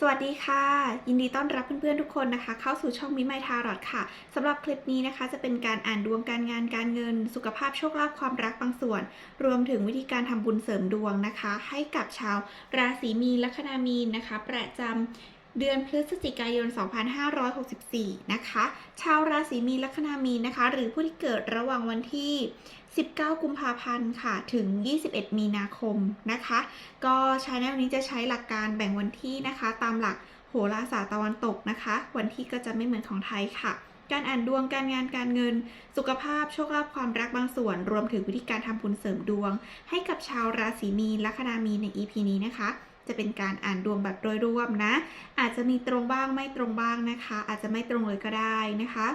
สวัสดีค่ะ ยินดีต้อนรับเพื่อนๆทุกคนนะคะ เข้าสู่ช่องมิไมทารอดค่ะสำหรับคลิปนี้นะคะจะเป็นการอ่านดวงการงานการเงิน สุขภาพโชคลาภความรักบางส่วน รวมถึงวิธีการทำบุญเสริมดวงนะคะ ให้กับชาวราศีมีนลัคนามีนนะคะ ประจำ เดือนพฤศจิกายน 2564 นะคะ ชาวราศีมีนลัคนามีนนะคะ หรือผู้ที่เกิดระหว่างวันที่ 19 กุมภาพันธ์ค่ะ ถึง 21 มีนาคมนะคะ ก็ชาแนลนี้จะใช้หลักการแบ่งวันที่นะคะ ตามหลักโหราศาสตร์ตะวันตกนะคะ วันที่ก็จะไม่เหมือนของไทยค่ะการอ่านดวงการงานการเงิน สุขภาพโชคลาภความรักบางส่วน รวมถึงวิธีการทำบุญเสริมดวง ให้กับชาวราศีมีนลัคนามีนใน EP นี้นะคะ จะเป็นการอ่านดวงแบบโดยรวมนะ อาจจะมีตรงบ้างไม่ตรงบ้างนะคะ อาจจะไม่ตรงเลยก็ได้นะคะ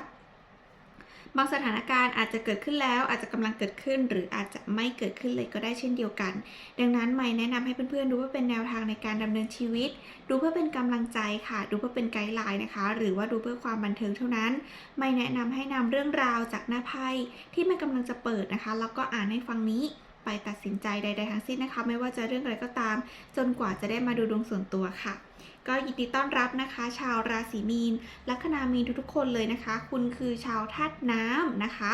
บางสถานการณ์อาจจะเกิดขึ้นแล้วอาจจะกำลังเกิดขึ้น หรืออาจจะไม่เกิดขึ้นเลยก็ได้เช่นเดียวกัน ดังนั้นไม่แนะนำให้เพื่อนๆดูว่าเป็นแนวทางในการดำเนินชีวิต ดูเพื่อเป็นกำลังใจค่ะ ดูเพื่อเป็นไกด์ไลน์นะคะ หรือว่าดูเพื่อความบันเทิงเท่านั้น ไม่แนะนำให้นำเรื่องราวจากหน้าไพ่ที่มันกำลังจะเปิดนะคะ แล้วก็อ่านให้ฟังนี้ ไปตัดสินใจใด ๆ ทั้งสิ้นนะคะ ไม่ว่าจะเรื่องอะไรก็ตาม จนกว่าจะได้มาดูดวงส่วนตัวค่ะ ก็ยินดีต้อนรับนะคะ ชาวราศีมีน ลัคนามีนทุกๆคนเลยนะคะ คุณคือชาวธาตุน้ำนะคะ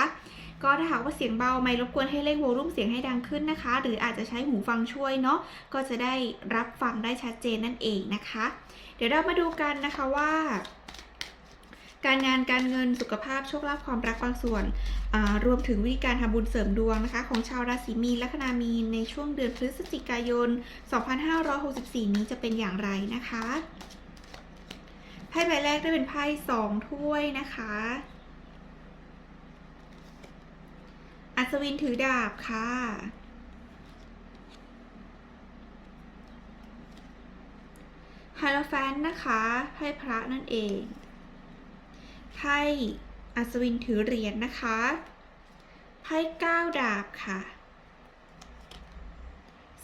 ก็ถ้าหากว่าเสียงเบาไม่รบกวนให้เร่งโวลูมเสียงให้ดังขึ้นนะคะ หรืออาจจะใช้หูฟังช่วยเนาะก็จะได้รับฟังได้ชัดเจนนั่นเองนะคะ เดี๋ยวเรามาดูกันนะคะว่า การงานการเงินสุขภาพโชคลาภความรักบางส่วน รวมถึงวิธีการทำบุญเสริมดวงนะคะ ของชาวราศีมีนลัคนามีนในช่วงเดือนพฤศจิกายน 2564 นี้จะเป็นอย่างไรนะคะไพ่ใบแรกได้เป็นไพ่สองถ้วยนะคะอัศวินถือดาบค่ะไฮโลแฟนนะคะไพ่พระนั่นเอง ไพ่อัศวินถือเหรียญนะคะ ไพ่เก้าดาบค่ะ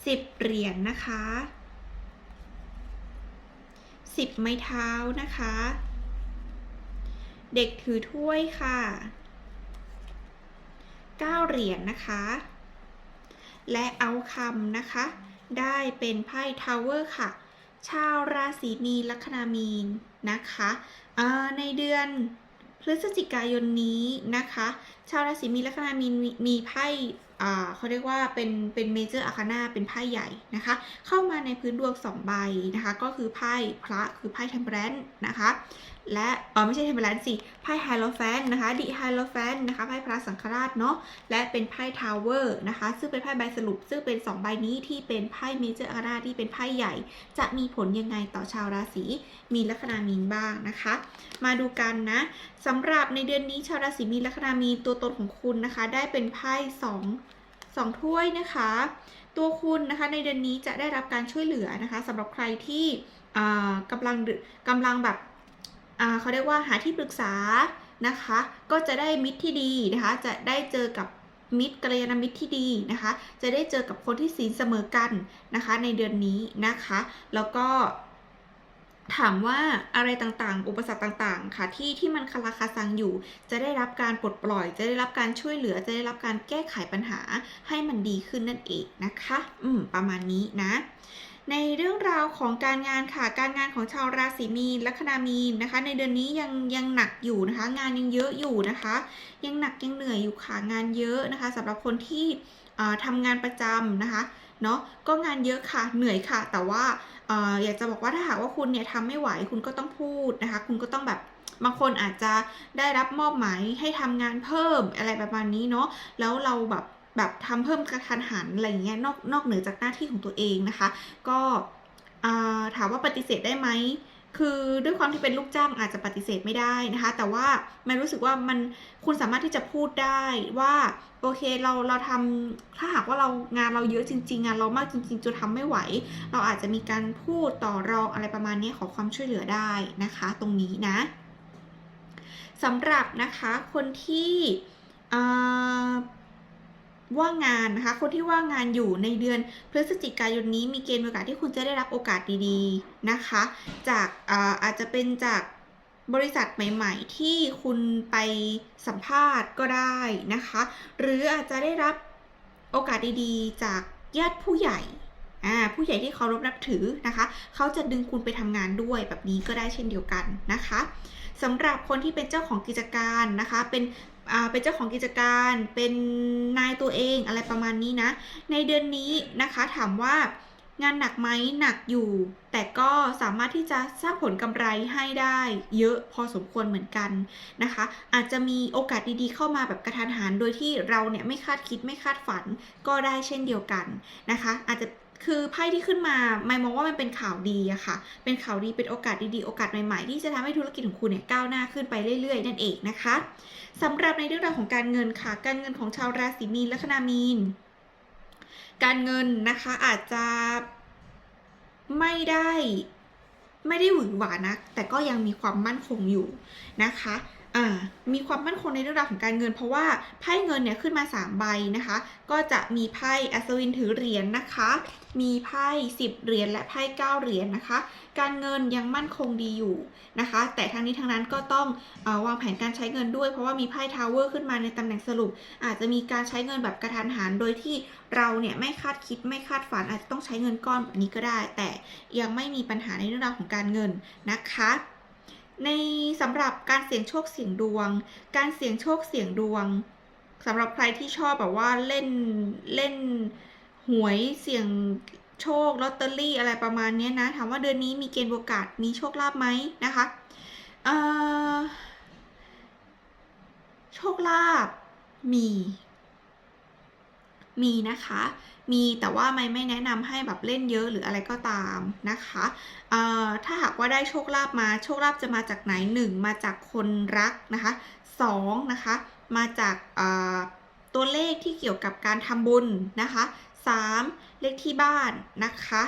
สิบเหรียญนะคะสิบไม้เท้านะคะ เด็กถือถ้วยค่ะเก้าเหรียญนะคะ และเอาคำนะคะ ได้เป็นไพ่ทาวเวอร์ค่ะ ชาวราศีมีนลัคนามีนนะคะในเดือน พฤศจิกายนนี้นะคะ ชาวราศีมีนลัคนามีนมีไพ่เขาเรียกว่าเป็นเป็นเมเจอร์อาคานาเป็นไพ่ใหญ่นะคะ เข้ามาในพื้นดวงสองใบนะคะ ก็คือไพ่พระคือไพ่เทมเปอร์แรนนะคะและเออไม่ใช่เทมเปอร์แรนสิไพ่ไฮโลแฟนนะคะดิไฮโลแฟนนะคะไพ่พระสังฆราชเนาะและเป็นไพ่ทาวเวอร์นะคะ ซึ่งเป็นไพ่ใบสรุป ซึ่งเป็น 2 ใบนี้ที่เป็นไพ่เมเจอร์อาคานที่เป็นไพ่ใหญ่ จะมีผลยังไงต่อชาวราศีมีลัคนามีนบ้างนะคะ มาดูกันนะสำหรับในเดือนนี้ชาวราศีมีลัคนามีนตัวตนของคุณนะคะ ได้เป็นไพ่สองสองถ้วยนะคะ ตัวคุณนะคะในเดือนนี้จะได้รับการช่วยเหลือนะคะสำหรับใครที่อ่ากำลังกำลังแบบ เขาเรียกว่าหาที่ปรึกษานะคะ ก็จะได้มิตรที่ดีนะคะ จะได้เจอกับมิตรกัลยาณมิตรที่ดีนะคะ จะได้เจอกับคนที่ศีลเสมอกันนะคะ ในเดือนนี้นะคะ แล้วก็ถามว่าอะไรต่างๆ อุปสรรคต่างๆ ค่ะ ที่ที่มันคาราคาซังอยู่ จะได้รับการปลดปล่อย จะได้รับการช่วยเหลือ จะได้รับการแก้ไขปัญหาให้มันดีขึ้นนั่นเองนะคะ อืม ประมาณนี้นะ ในเรื่องราวของการงานค่ะ การงานของชาวราศีมีนลัคนามีนนะคะ ในเดือนนี้ยังยังหนักอยู่นะคะ งานยังเยอะอยู่นะคะ ยังหนักยังเหนื่อยอยู่ค่ะงานเยอะนะคะสำหรับคนที่อ่าทำงานประจำนะคะเนาะก็งานเยอะค่ะเหนื่อยค่ะ แต่ว่าออยากจะบอกว่าถ้าหากว่าคุณเนี่ยทำไม่ไหวคุณก็ต้องพูดนะคะ คุณก็ต้องแบบบางคนอาจจะได้รับมอบหมายให้ทำงานเพิ่มอะไรประมาณนี้เนาะแล้วเราแบบ แบบทำเพิ่มกระทันหันอะไรอย่างเงี้ยนอกนอกเหนือจากหน้าที่ของตัวเองนะคะ ก็ถามว่าปฏิเสธได้ไหมคือด้วยความที่เป็นลูกจ้างอาจจะปฏิเสธไม่ได้นะคะ แต่ว่ามันรู้สึกว่ามันคุณสามารถที่จะพูดได้ว่าโอเคเราเราทำถ้าหากว่าเรางานเราเยอะจริง ๆ งานเรามากจริง ๆจนทำไม่ไหว เราอาจจะมีการพูดต่อรองอะไรประมาณนี้ขอความช่วยเหลือได้นะคะ ตรงนี้นะสำหรับนะคะคนที่ ว่างงานนะคะ คนที่ว่างงานอยู่ในเดือนพฤศจิกายนนี้มีเกณฑ์โอกาสที่คุณจะได้รับโอกาสดีๆนะคะ จากอาอาจจะเป็นจากบริษัทใหม่ ๆ ที่คุณไปสัมภาษณ์ก็ได้นะคะ หรืออาจจะได้รับโอกาสดีๆ จากญาติผู้ใหญ่อ่าผู้ใหญ่ที่เคารพนับถือนะคะ เขาจะดึงคุณไปทำงานด้วยแบบนี้ก็ได้เช่นเดียวกันนะคะสำหรับคนที่เป็นเจ้าของกิจการนะคะ เป็น เป็นเจ้าของกิจการเป็นนายตัวเองอะไรประมาณนี้นะ ในเดือนนี้นะคะถามว่างานหนักไหมหนักอยู่ แต่ก็สามารถที่จะสร้างผลกำไรให้ได้เยอะพอสมควรเหมือนกันนะคะ อาจจะมีโอกาสดีๆเข้ามาแบบกระทันหันโดยที่เราเนี่ยไม่คาดคิดไม่คาดฝันก็ได้เช่นเดียวกันนะคะ อาจจะ คือไพ่ที่ขึ้นมาไม่มองว่ามันเป็นข่าวดีอะค่ะ เป็นข่าวดีเป็นโอกาสดีๆ โอกาสใหม่ๆ ที่จะทำให้ธุรกิจของคุณเนี่ยก้าวหน้าขึ้นไปเรื่อยๆ นั่นเองนะคะสำหรับในเรื่องราวของการเงินค่ะ การเงินของชาวราศีมีนและคนามีน การเงินนะคะอาจจะไม่ได้ไม่ได้หวือหวานะแต่ก็ยังมีความมั่นคงอยู่นะคะ อ่ามีความมั่นคงในเรื่องราวของการเงิน เพราะว่าไพ่เงินเนี่ยขึ้นมา 3 ใบนะคะ ก็จะมีไพ่อัศวินถือเหรียญนนะคะ มีไพ่10เหรียญและไพ่9เหรียญนะคะ การเงินยังมั่นคงดีอยู่นะคะ แต่ทั้งนี้ทั้งนั้นก็ต้องออวางแผนการใช้เงินด้วย เพราะว่ามีไพ่ทาวเวอร์ขึ้นมาในตำแหน่งสรุป อาจจะมีการใช้เงินแบบกระทันหันโดยที่เราเนี่ยไม่คาดคิดไม่คาดฝันอาจจะต้องใช้เงินก้อนแบบนี้ก็ได้ แต่ยังไม่มีปัญหาในเรื่องราวของการเงินนะคะ ในสำหรับการเสี่ยงโชคเสี่ยงดวง การเสี่ยงโชคเสี่ยงดวงสำหรับใครที่ชอบแบบว่าเล่นเล่นหวยเสี่ยงโชคลอตเตอรี่อะไรประมาณนี้นะถามว่าเดือนนี้มีเกณฑ์โอกาสมีโชคลาภไหมนะคะโชคลาภมี มีนะคะ มีแต่ว่าไม่ไม่แนะนำให้แบบเล่นเยอะหรืออะไรก็ตามนะคะเอ่อถ้าหากว่าได้โชคลาภมาโชคลาภจะมาจากไหนหนึ่งมาจากคนรักนะคะสองนะคะมาจากเอ่อตัวเลขที่เกี่ยวกับการทำบุญนะคะสามเลขที่บ้านนะคะ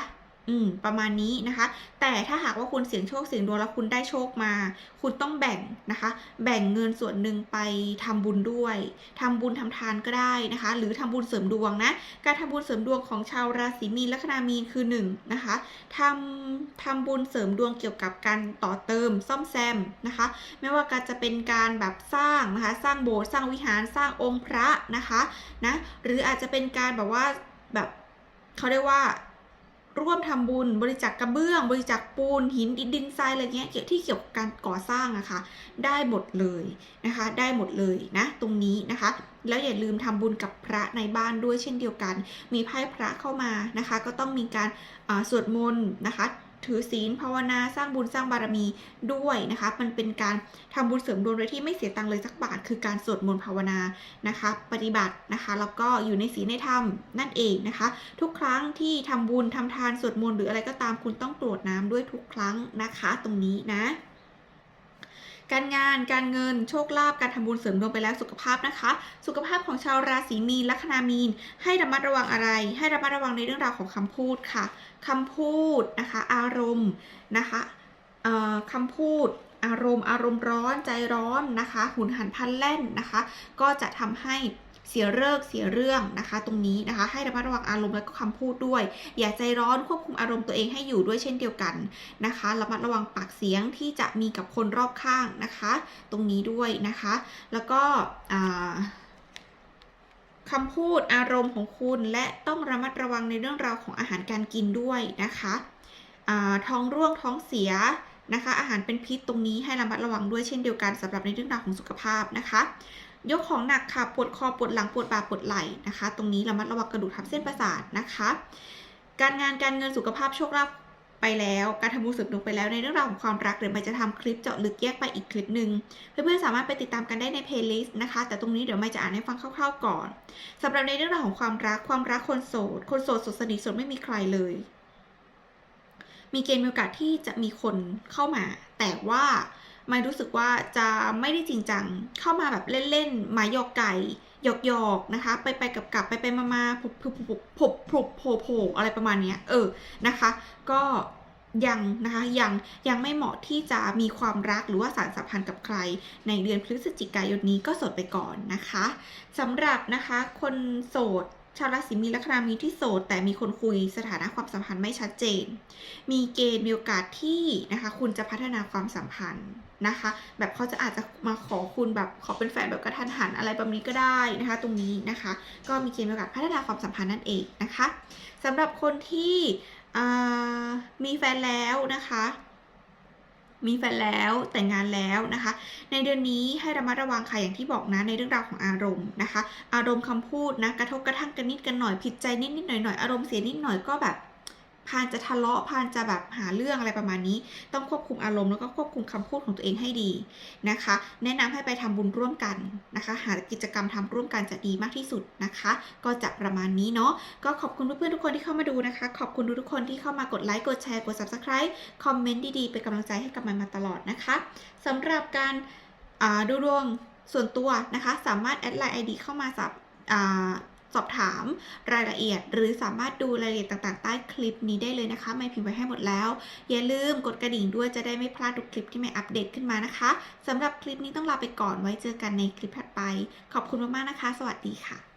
อืม ประมาณนี้นะคะ แต่ถ้าหากว่าคุณเสี่ยงโชคเสี่ยงดวงแล้วคุณได้โชคมา คุณต้องแบ่งนะคะ แบ่งเงินส่วนหนึ่งไปทำบุญด้วยทำบุญทำทานก็ได้นะคะ หรือทำบุญเสริมดวงนะ การทำบุญเสริมดวงของชาวราศีมีนละคนามีนคือ1นงนะคะทำทำบุญเสริมดวงเกี่ยวกับการต่อเติมซ่อมแซมนะคะ ไม่ว่าการจะเป็นการแบบสร้างนะคะ สร้างโบสถ์สร้างวิหารสร้างองค์พระนะคะนะ หรืออาจจะเป็นการแบบว่าแบบเขาเรียกว่า ร่วมทำบุญบริจาคกระเบื้อง บริจาคปูน หินดินดินทรายอะไรเงี้ยเกี่ยวที่เกี่ยวกับการก่อสร้างอะค่ะได้หมดเลยนะคะ ได้หมดเลยนะตรงนี้นะคะ แล้วอย่าลืมทำบุญกับพระในบ้านด้วยเช่นเดียวกัน มีไพ่พระเข้ามานะคะ ก็ต้องมีการสวดมนต์นะคะ ถือศีลภาวนาสร้างบุญสร้างบารมีด้วยนะคะ มันเป็นการทำบุญเสริมดวงโดยที่ไม่เสียตังค์เลยสักบาท คือการสวดมนต์ภาวนานะคะ ปฏิบัตินะคะ แล้วก็อยู่ในศีลในธรรมนั่นเองนะคะ ทุกครั้งที่ทำบุญทำทานสวดมนต์หรืออะไรก็ตามคุณต้องกรวดน้ำด้วยทุกครั้งนะคะ ตรงนี้นะ การงานการเงินโชคลาภการทำบุญเสริมดวงไปแล้วสุขภาพนะคะ สุขภาพของชาวราศีมีนลัคนามีน ให้ระมัดระวังอะไร ให้ระมัดระวังในเรื่องราวของคำพูดค่ะคำพูดนะคะ อารมณ์นะคะเอ่อคำพูดอารมณ์ อารมณ์ร้อนใจร้อนนะคะ หุนหันพลันแล่นนะคะ ก็จะทำให้ เสียเลิกเสียเรื่องนะคะ ตรงนี้นะคะ ให้ระมัดระวังอารมณ์และก็คำพูดด้วย อย่าใจร้อนควบคุมอารมณ์ตัวเองให้อยู่ด้วยเช่นเดียวกันนะคะระมัดระวังปากเสียงที่จะมีกับคนรอบข้างนะคะ ตรงนี้ด้วยนะคะ แล้วก็คำพูดอารมณ์ของคุณและต้องระมัดระวังในเรื่องราวของอาหารการกินด้วยนะคะท้องร่วงท้องเสียนะคะ อาหารเป็นพิษตรงนี้ให้ระมัดระวังด้วยเช่นเดียวกันสำหรับในเรื่องราวของสุขภาพนะคะ ยกของหนักค่ะปวดคอปวดหลังปวดบ่าปวดไหล่นะคะ ตรงนี้ระมัดระวังกระดูกทับเส้นประสาทนะคะ การงานการเงินสุขภาพโชคลาภไปแล้วการทำบุญสริมดวงไปแล้วในเรื่องราวของความรักเดี๋ยวมันจะทำคลิปเจาะลึกแยกไปอีกคลิปหนึ่งเพื่อนๆสามารถไปติดตามกันได้ในเพลย์ลิสต์นะคะ แต่ตรงนี้เดี๋ยวไม่จะอ่านให้ฟังคร่าวๆก่อนสำหรับในเรื่องราวของความรักความรักคนโสด คนโสดสดสนิทโสดไม่มีใครเลย มีเกณฑ์มีโอกาสที่จะมีคนเข้ามา แต่ว่า ไม่รู้สึกว่าจะไม่ได้จริงจังเข้ามาแบบเล่นๆหมายหยอกไก่หยอกหยอกๆนะคะ ไปไปกับกับไปไปมามาผุบผุบผุบผุบผุบโผล่โผล่อะไรประมาณนี้เออนะคะ ก็ยังนะคะยังยังไม่เหมาะที่จะมีความรักหรือว่าสารสัมพันธ์กับใคร ในเดือนพฤศจิกายนนี้ก็โสดไปก่อนนะคะสำหรับนะคะคนโสดชาวราศีมีนลัคนามีที่โสดแต่มีคนคุยสถานะความสัมพันธ์ไม่ชัดเจน มีเกณฑ์มีโอกาสที่นะคะคุณจะพัฒนาความสัมพันธ์ นะคะ แบบเขาจะอาจจะมาขอคุณแบบขอเป็นแฟนแบบกระทันหันอะไรแบบนี้ก็ได้นะคะ ตรงนี้นะคะ ก็มีเกณฑ์โอกาสพัฒนาความสัมพันธ์นั่นเองนะคะสำหรับคนที่มีแฟนแล้วนะคะมีแฟนแล้วแต่งงานแล้วนะคะ ในเดือนนี้ให้ระมัดระวังค่ะอย่างที่บอกนะในเรื่องราวของอารมณ์นะคะ อารมณ์คำพูดนะกระทบกระทั่งกันนิดกันหน่อยผิดใจนิดนิดหน่อยหน่อยอารมณ์เสียนิดหน่อยก็แบบ พานจะทะเลาะพานจะแบบหาเรื่องอะไรประมาณนี้ ต้องควบคุมอารมณ์แล้วก็ควบคุมคำพูดของตัวเองให้ดีนะคะ แนะนำให้ไปทำบุญร่วมกันนะคะ หากิจกรรมทำร่วมกันจะดีมากที่สุดนะคะ ก็จะประมาณนี้เนาะก็ขอบคุณเพื่อนๆทุกคนที่เข้ามาดูนะคะ ขอบคุณทุกคนที่เข้ามากดไลค์กดแชร์กด subscribe คอมเมนต์ดีๆเป็นกำลังใจให้กับมันมาตลอดนะคะสำหรับการดูดวงส่วนตัวนะคะ สามารถแอดไลน์ ID เข้ามาสับ สอบถามรายละเอียด หรือสามารถดูรายละเอียดต่างๆ ใต้คลิปนี้ได้เลยนะคะ ไม่พิมพ์ไว้ให้หมดแล้ว อย่าลืมกดกระดิ่งด้วยจะได้ไม่พลาดทุกคลิปที่ไม่อัปเดตขึ้นมานะคะสำหรับคลิปนี้ต้องลาไปก่อนไว้เจอกันในคลิปถัดไป ขอบคุณมากๆนะคะ สวัสดีค่ะ